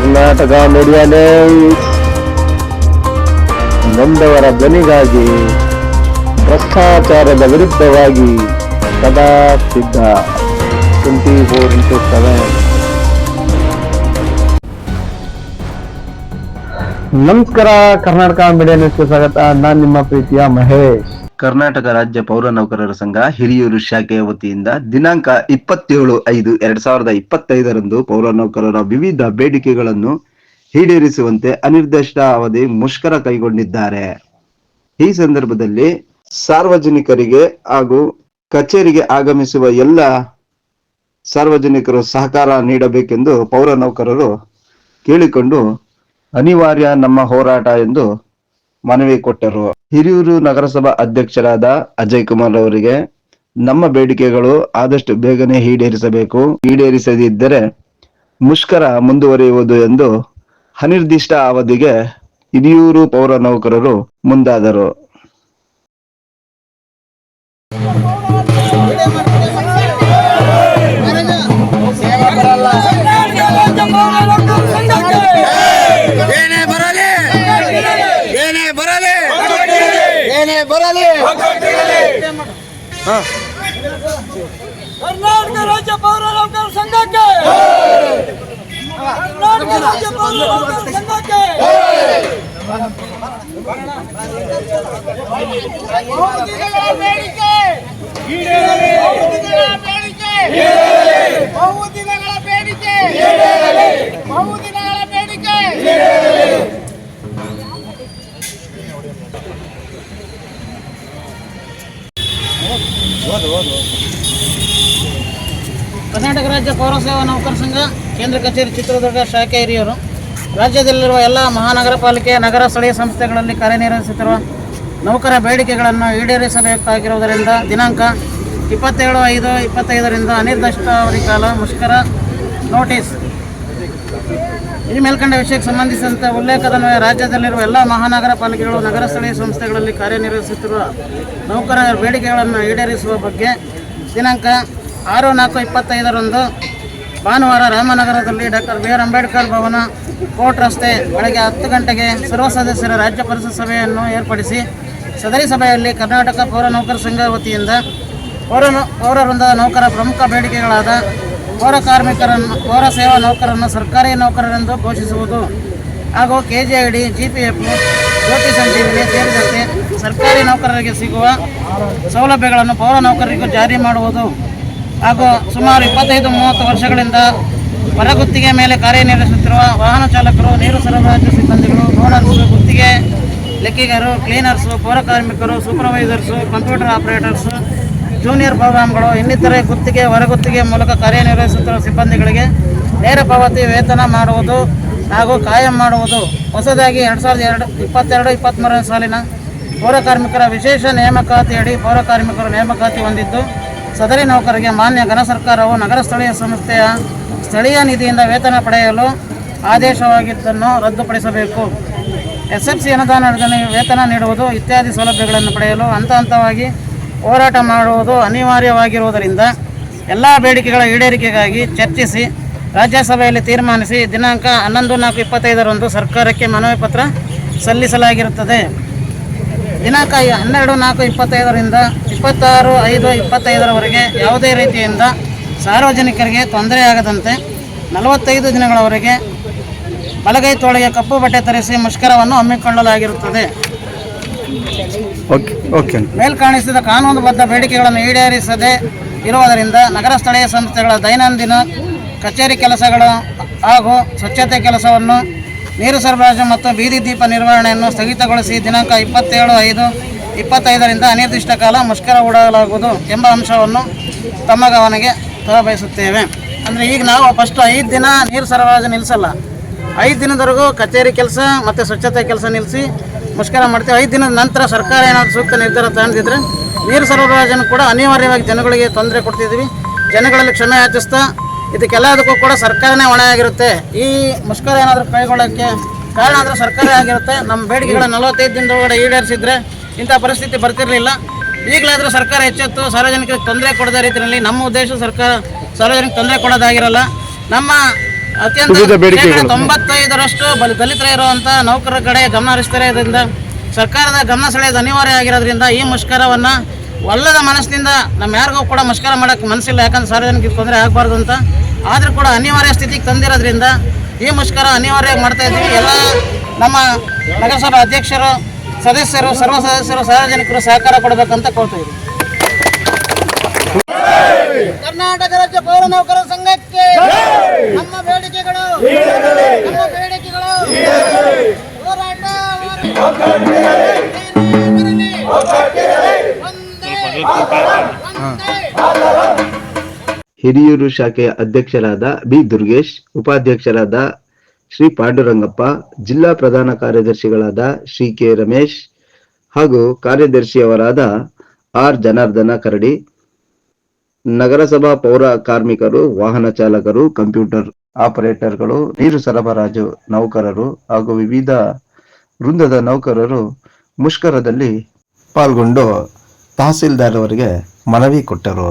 Karnataka media news ನೊಂದವರ ಧ್ವನಿಗಾಗಿ ಭ್ರಷ್ಟಾಚಾರದ ವಿರುದ್ಧವಾಗಿ ಸದಾ ಸಿದ್ಧ ಟ್ವೆಂಟಿ ಫೋರ್ ಇಂಟು ಸೆವೆನ್ ನಮಸ್ಕಾರ ಕರ್ನಾಟಕ ಮೀಡಿಯಾ ನ್ಯೂಸ್ಗೆ ಸ್ವಾಗತ ನಾನ್ ನಿಮ್ಮ ಪ್ರೀತಿಯ ಮಹೇಶ್ ಕರ್ನಾಟಕ ರಾಜ್ಯ ಪೌರ ನೌಕರರ ಸಂಘ ಹಿರಿಯೂರು ಶಾಖೆಯ ವತಿಯಿಂದ ದಿನಾಂಕ ಇಪ್ಪತ್ತೇಳು ಐದು ಎರಡ್ ಸಾವಿರದ ಇಪ್ಪತ್ತೈದರಂದು ಪೌರ ನೌಕರರ ವಿವಿಧ ಬೇಡಿಕೆಗಳನ್ನು ಈಡೇರಿಸುವಂತೆ ಅನಿರ್ದಿಷ್ಟ ಅವಧಿ ಮುಷ್ಕರ ಕೈಗೊಂಡಿದ್ದಾರೆ. ಈ ಸಂದರ್ಭದಲ್ಲಿ ಸಾರ್ವಜನಿಕರಿಗೆ ಹಾಗೂ ಕಚೇರಿಗೆ ಆಗಮಿಸುವ ಎಲ್ಲ ಸಾರ್ವಜನಿಕರು ಸಹಕಾರ ನೀಡಬೇಕೆಂದು ಪೌರ ನೌಕರರು ಕೇಳಿಕೊಂಡು ಅನಿವಾರ್ಯ ನಮ್ಮ ಹೋರಾಟ ಎಂದು ಮನವಿ ಕೊಟ್ಟರು. ಹಿರಿಯೂರು ನಗರಸಭಾ ಅಧ್ಯಕ್ಷರಾದ ಅಜಯ್ ಕುಮಾರ್ ಅವರಿಗೆ ನಮ್ಮ ಬೇಡಿಕೆಗಳು ಆದಷ್ಟು ಬೇಗನೆ ಈಡೇರಿಸಬೇಕು. ಈಡೇರಿಸದಿದ್ದರೆ ಮುಷ್ಕರ ಮುಂದುವರಿಯುವುದು ಎಂದು ಅನಿರ್ದಿಷ್ಟ ಅವಧಿಗೆ ಹಿರಿಯೂರು ಪೌರ ನೌಕರರು ಮುಂದಾದರು. ಬರಲಿ. ಏನೇ ಬರಲಿ. ಕರ್ನಾಟಕ ರಾಜ್ಯ ಪೌರ ನೌಕರ ಸಂಘಕ್ಕೆ. ಕರ್ನಾಟಕ ರಾಜ್ಯ ಪೌರ ನೌಕರ ಸಂಘಕ್ಕೆ ಬೇಡಿಕೆ. ಬೇಡಿಕೆ. ಕರ್ನಾಟಕ ರಾಜ್ಯ ಪೌರ ಸೇವಾ ನೌಕರ ಸಂಘ, ಕೇಂದ್ರ ಕಚೇರಿ ಚಿತ್ರದುರ್ಗ ಶಾಖೆ ಹಿರಿಯರು, ರಾಜ್ಯದಲ್ಲಿರುವ ಎಲ್ಲ ಮಹಾನಗರ ಪಾಲಿಕೆ ನಗರ ಸ್ಥಳೀಯ ಸಂಸ್ಥೆಗಳಲ್ಲಿ ಕಾರ್ಯನಿರ್ವಹಿಸುತ್ತಿರುವ ನೌಕರ ಬೇಡಿಕೆಗಳನ್ನು ಈಡೇರಿಸಬೇಕಾಗಿರುವುದರಿಂದ ದಿನಾಂಕ ಇಪ್ಪತ್ತೇಳು ಐದು ಇಪ್ಪತ್ತೈದರಿಂದ ಅನಿರ್ದಿಷ್ಟಾವಧಿ ಕಾಲ ಮುಷ್ಕರ ನೋಟಿಸ್. ಈ ಮೇಲ್ಕಂಡ ವಿಷಯಕ್ಕೆ ಸಂಬಂಧಿಸಿದಂತೆ ಉಲ್ಲೇಖದನ್ವಯ ರಾಜ್ಯದಲ್ಲಿರುವ ಎಲ್ಲ ಮಹಾನಗರ ಪಾಲಿಕೆಗಳು, ನಗರ ಸ್ಥಳೀಯ ಸಂಸ್ಥೆಗಳಲ್ಲಿ ಕಾರ್ಯನಿರ್ವಹಿಸುತ್ತಿರುವ ನೌಕರರ ಬೇಡಿಕೆಗಳನ್ನು ಈಡೇರಿಸುವ ಬಗ್ಗೆ ದಿನಾಂಕ ಆರು ನಾಲ್ಕು ಇಪ್ಪತ್ತೈದರಂದು ಭಾನುವಾರ ರಾಮನಗರದಲ್ಲಿ doctor B R Ambedkar Bhavana court ರಸ್ತೆ ಬೆಳಗ್ಗೆ ಹತ್ತು ಗಂಟೆಗೆ ಸರ್ವ ಸದಸ್ಯರ ರಾಜ್ಯ ಪರಿಷತ್ ಸಭೆಯನ್ನು ಏರ್ಪಡಿಸಿ ಸದರಿ ಸಭೆಯಲ್ಲಿ ಕರ್ನಾಟಕ ಪೌರ ನೌಕರ ಸಂಘ ವತಿಯಿಂದ ಪೌರ ಪೌರ ವೃಂದದ ನೌಕರ ಪ್ರಮುಖ ಬೇಡಿಕೆಗಳಾದ ಪೌರ ಕಾರ್ಮಿಕರನ್ನು, ಪೌರ ಸೇವಾ ನೌಕರರನ್ನು ಸರ್ಕಾರಿ ನೌಕರರೆಂದು ಘೋಷಿಸುವುದು ಹಾಗೂ K G I D G P F Jyothi Sanjeevini ಸೇರಿದಂತೆ ಸರ್ಕಾರಿ ನೌಕರರಿಗೆ ಸಿಗುವ ಸೌಲಭ್ಯಗಳನ್ನು ಪೌರ ನೌಕರರಿಗೂ ಜಾರಿ ಮಾಡುವುದು ಹಾಗೂ ಸುಮಾರು ಇಪ್ಪತ್ತೈದು, ಮೂವತ್ತು ವರ್ಷಗಳಿಂದ ಹೊರಗುತ್ತಿಗೆ ಮೇಲೆ ಕಾರ್ಯನಿರ್ವಹಿಸುತ್ತಿರುವ ವಾಹನ ಚಾಲಕರು, ನೀರು ಸರಬರಾಜು ಸಿಬ್ಬಂದಿಗಳು ಓನರ್ಸು ಗುತ್ತಿಗೆ ಲೆಕ್ಕಿಗರು, ಕ್ಲೀನರ್ಸು, ಪೌರ ಕಾರ್ಮಿಕರು, ಸೂಪರ್ವೈಸರ್ಸು, ಕಂಪ್ಯೂಟರ್ ಆಪರೇಟರ್ಸು ಜೂನಿಯರ್ ಪ್ರೋಗ್ರಾಮ್ಗಳು ಇನ್ನಿತರೆ ಗುತ್ತಿಗೆ ಹೊರಗುತ್ತಿಗೆ ಮೂಲಕ ಕಾರ್ಯನಿರ್ವಹಿಸುತ್ತಿರುವ ಸಿಬ್ಬಂದಿಗಳಿಗೆ ನೇರ ಪಾವತಿ ವೇತನ ಮಾಡುವುದು ಹಾಗೂ ಕಾಯಂ ಮಾಡುವುದು ಹೊಸದಾಗಿ ಎರಡು ಸಾವಿರದ ಎರಡು, ಇಪ್ಪತ್ತೆರಡು ಇಪ್ಪತ್ತ್ಮೂರನೇ ಸಾಲಿನ ಪೌರ ಕಾರ್ಮಿಕರ ವಿಶೇಷ ನೇಮಕಾತಿಯಡಿ ಪೌರ ಕಾರ್ಮಿಕರು ನೇಮಕಾತಿ ಹೊಂದಿದ್ದು, ಸದರಿ ನೌಕರಿಗೆ ಮಾನ್ಯ ಘನ ಸರ್ಕಾರವು ನಗರ ಸ್ಥಳೀಯ ಸಂಸ್ಥೆಯ ಸ್ಥಳೀಯ ನಿಧಿಯಿಂದ ವೇತನ ಪಡೆಯಲು ಆದೇಶವಾಗಿದ್ದನ್ನು ರದ್ದುಪಡಿಸಬೇಕು. ಎಸ್ ಎಫ್ ಸಿ ಅನುದಾನ ವೇತನ ನೀಡುವುದು ಇತ್ಯಾದಿ ಸೌಲಭ್ಯಗಳನ್ನು ಪಡೆಯಲು ಹಂತ ಹಂತವಾಗಿ ಹೋರಾಟ ಮಾಡುವುದು ಅನಿವಾರ್ಯವಾಗಿರುವುದರಿಂದ ಎಲ್ಲ ಬೇಡಿಕೆಗಳ ಈಡೇರಿಕೆಗಾಗಿ ಚರ್ಚಿಸಿ, ರಾಜ್ಯಸಭೆಯಲ್ಲಿ ತೀರ್ಮಾನಿಸಿ ದಿನಾಂಕ ಹನ್ನೊಂದು ನಾಲ್ಕು ಇಪ್ಪತ್ತೈದರಂದು ಸರ್ಕಾರಕ್ಕೆ ಮನವಿ ಪತ್ರ ಸಲ್ಲಿಸಲಾಗಿರುತ್ತದೆ. ದಿನಾಂಕ ಹನ್ನೆರಡು ನಾಲ್ಕು ಇಪ್ಪತ್ತೈದರಿಂದ ಇಪ್ಪತ್ತಾರು ಐದು ಇಪ್ಪತ್ತೈದರವರೆಗೆ ಯಾವುದೇ ರೀತಿಯಿಂದ ಸಾರ್ವಜನಿಕರಿಗೆ ತೊಂದರೆಯಾಗದಂತೆ ನಲವತ್ತೈದು ದಿನಗಳವರೆಗೆ ಬಲಗೈ ತೋಳಿಗೆ ಕಪ್ಪು ಬಟ್ಟೆ ತರಿಸಿ ಮುಷ್ಕರವನ್ನು ಹಮ್ಮಿಕೊಳ್ಳಲಾಗಿರುತ್ತದೆ. ಓಕೆ ಓಕೆ ಮೇಲ್ಕಾಣಿಸಿದ ಕಾನೂನುಬದ್ಧ ಬೇಡಿಕೆಗಳನ್ನು ಈಡೇರಿಸದೆ ಇರುವುದರಿಂದ ನಗರ ಸ್ಥಳೀಯ ಸಂಸ್ಥೆಗಳ ದೈನಂದಿನ ಕಚೇರಿ ಕೆಲಸಗಳು ಹಾಗೂ ಸ್ವಚ್ಛತೆ ಕೆಲಸವನ್ನು ನೀರು ಸರಬರಾಜು ಮತ್ತು ಬೀದಿ ದೀಪ ನಿರ್ವಹಣೆಯನ್ನು ಸ್ಥಗಿತಗೊಳಿಸಿ ದಿನಾಂಕ ಇಪ್ಪತ್ತೇಳು ಐದು ಇಪ್ಪತ್ತೈದರಿಂದ ಅನಿರ್ದಿಷ್ಟ ಕಾಲ ಮುಷ್ಕರ ಹೂಡಲಾಗುವುದು ಎಂಬ ಅಂಶವನ್ನು ತಮ್ಮ ಗಮನಕ್ಕೆ ತರಬಯಸುತ್ತೇವೆ. ಅಂದರೆ ಈಗ ನಾವು ಫಸ್ಟ್ ಐದು ದಿನ ನೀರು ಸರಬರಾಜು ನಿಲ್ಲಿಸಲ್ಲ ಐದು ದಿನದವರೆಗೂ ಕಚೇರಿ ಕೆಲಸ ಮತ್ತು ಸ್ವಚ್ಛತೆ ಕೆಲಸ ನಿಲ್ಲಿಸಿ ಮುಷ್ಕರ ಮಾಡ್ತೀವಿ. ಐದು ದಿನದ ನಂತರ ಸರ್ಕಾರ ಏನಾದರೂ ಸೂಕ್ತ ನಿರ್ಧಾರ ತಗೊಂಡಿದ್ರೆ ನೀರು ಸರಬರಾಜನ್ನು ಕೂಡ ಅನಿವಾರ್ಯವಾಗಿ ಜನಗಳಿಗೆ ತೊಂದರೆ ಕೊಡ್ತಿದ್ವಿ ಜನಗಳಲ್ಲಿ ಕ್ಷಮೆ ಯಾಚಿಸ್ತಾ ಇದಕ್ಕೆಲ್ಲದಕ್ಕೂ ಕೂಡ ಸರ್ಕಾರನೇ ಹೊಣೆ ಆಗಿರುತ್ತೆ. ಈ ಮುಷ್ಕರ ಏನಾದರೂ ಕೈಗೊಳ್ಳೋಕ್ಕೆ ಕಾರಣ ಅಂದರೆ ಸರ್ಕಾರ ಆಗಿರುತ್ತೆ. ನಮ್ಮ ಬೇಡಿಕೆಗಳ ನಲವತ್ತೈದು ದಿನದೊಳಗಡೆ ಈಡೇರಿಸಿದ್ರೆ ಇಂಥ ಪರಿಸ್ಥಿತಿ ಬರ್ತಿರಲಿಲ್ಲ. ಈಗಲಾದರೂ ಸರ್ಕಾರ ಎಚ್ಚೆತ್ತು, ಸಾರ್ವಜನಿಕರಿಗೆ ತೊಂದರೆ ಕೊಡದ ರೀತಿಯಲ್ಲಿ ನಮ್ಮ ಉದ್ದೇಶ ಸರ್ಕಾರ ಸಾರ್ವಜನಿಕ ತೊಂದರೆ ಕೊಡೋದಾಗಿರಲ್ಲ. ನಮ್ಮ ಅತ್ಯಂತ ಬೇಡಿಕೆಗಳು. ತೊಂಬತ್ತೈದರಷ್ಟು ಬಲಿ ದಲಿತರ ಇರುವಂತ ನೌಕರರ ಕಡೆ ಗಮನ ಹರಿಸ್ತಿರೋದ್ರಿಂದ ಸರ್ಕಾರದ ಗಮನ ಸೆಳೆಯೋದು ಅನಿವಾರ್ಯ ಆಗಿರೋದ್ರಿಂದ ಈ ಮುಷ್ಕರವನ್ನ ಒಲ್ಲದ ಮನಸ್ಸಿನಿಂದ ನಮ್ಮ ಯಾರಿಗೂ ಕೂಡ ಮುಷ್ಕರ ಮಾಡಕ್ಕೆ ಮನಸ್ಸಿಲ್ಲ ಯಾಕಂದ್ರೆ ಸಾರ್ವಜನಿಕ ತೊಂದರೆ ಆಗಬಾರ್ದು ಅಂತ. ಆದ್ರೂ ಕೂಡ ಅನಿವಾರ್ಯ ಸ್ಥಿತಿಗೆ ತಂದಿರೋದ್ರಿಂದ ಈ ಮುಷ್ಕರ ಅನಿವಾರ್ಯ ಮಾಡ್ತಾ ಇದ್ದೀವಿ. ಎಲ್ಲ ನಮ್ಮ ನಗರಸಭಾ ಅಧ್ಯಕ್ಷರು ಸದಸ್ಯರು ಸರ್ವ ಸದಸ್ಯರು ಸಾರ್ವಜನಿಕರು ಸಹಕಾರ ಕೊಡಬೇಕಂತ ಕೋರ್ತಾ ಇದ್ದೀವಿ ಕರ್ನಾಟಕ ರಾಜ್ಯ ಪೌರ ನೌಕರರ ಸಂಘಕ್ಕೆ ಹಿರಿಯೂರು ಶಾಖೆಯ ಅಧ್ಯಕ್ಷರಾದ ಬಿ ದುರ್ಗೇಶ್, ಉಪಾಧ್ಯಕ್ಷರಾದ ಶ್ರೀ ಪಾಂಡುರಂಗಪ್ಪ, ಜಿಲ್ಲಾ ಪ್ರಧಾನ ಕಾರ್ಯದರ್ಶಿಗಳಾದ ಶ್ರೀ ಕೆ ರಮೇಶ್ ಹಾಗೂ ಕಾರ್ಯದರ್ಶಿಯವರಾದ ಆರ್ ಜನಾರ್ದನ ಕರಡಿ, ನಗರಸಭಾ ಪೌರ ಕಾರ್ಮಿಕರು, ವಾಹನ ಚಾಲಕರು, ಕಂಪ್ಯೂಟರ್ ಆಪರೇಟರ್ಗಳು, ನೀರು ಸರಬರಾಜು ನೌಕರರು ಹಾಗೂ ವಿವಿಧ ವೃಂದದ ನೌಕರರು ಮುಷ್ಕರದಲ್ಲಿ ಪಾಲ್ಗೊಂಡು ತಹಸೀಲ್ದಾರ್ ಅವರಿಗೆ ಮನವಿ ಕೊಟ್ಟರು.